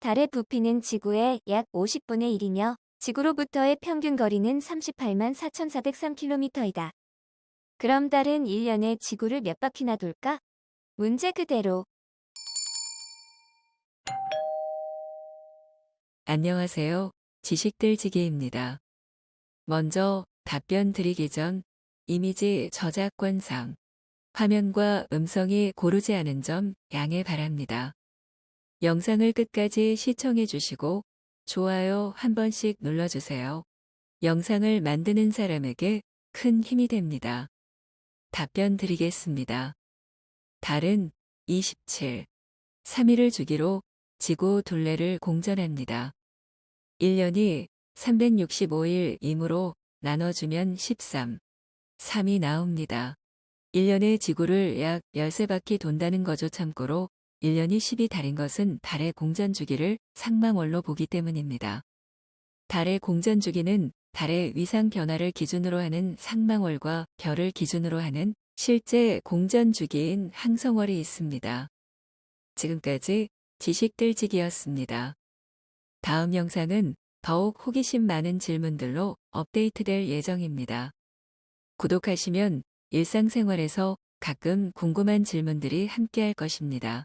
달의 부피는 지구의 약 50분의 1이며 지구로부터의 평균 거리는 38만 4,403km이다. 그럼 달은 1년에 지구를 몇 바퀴나 돌까? 문제 그대로. 안녕하세요. 지식들지기입니다. 먼저 답변 드리기 전 이미지 저작권상 화면과 음성이 고르지 않은 점 양해 바랍니다. 영상을 끝까지 시청해 주시고 좋아요 한 번씩 눌러주세요. 영상을 만드는 사람에게 큰 힘이 됩니다. 답변 드리겠습니다. 달은 27, 3일을 주기로 지구 둘레를 공전합니다. 1년이 365일이므로 나눠주면 13, 3이 나옵니다. 1년에 지구를 약 13바퀴 돈다는 거죠 참고로 1년이 10이 달인 것은 달의 공전 주기를 상망월로 보기 때문입니다. 달의 공전 주기는 달의 위상 변화를 기준으로 하는 상망월과 별을 기준으로 하는 실제 공전 주기인 항성월이 있습니다. 지금까지 지식들지기였습니다. 다음 영상은 더욱 호기심 많은 질문들로 업데이트될 예정입니다. 구독하시면 일상생활에서 가끔 궁금한 질문들이 함께할 것입니다.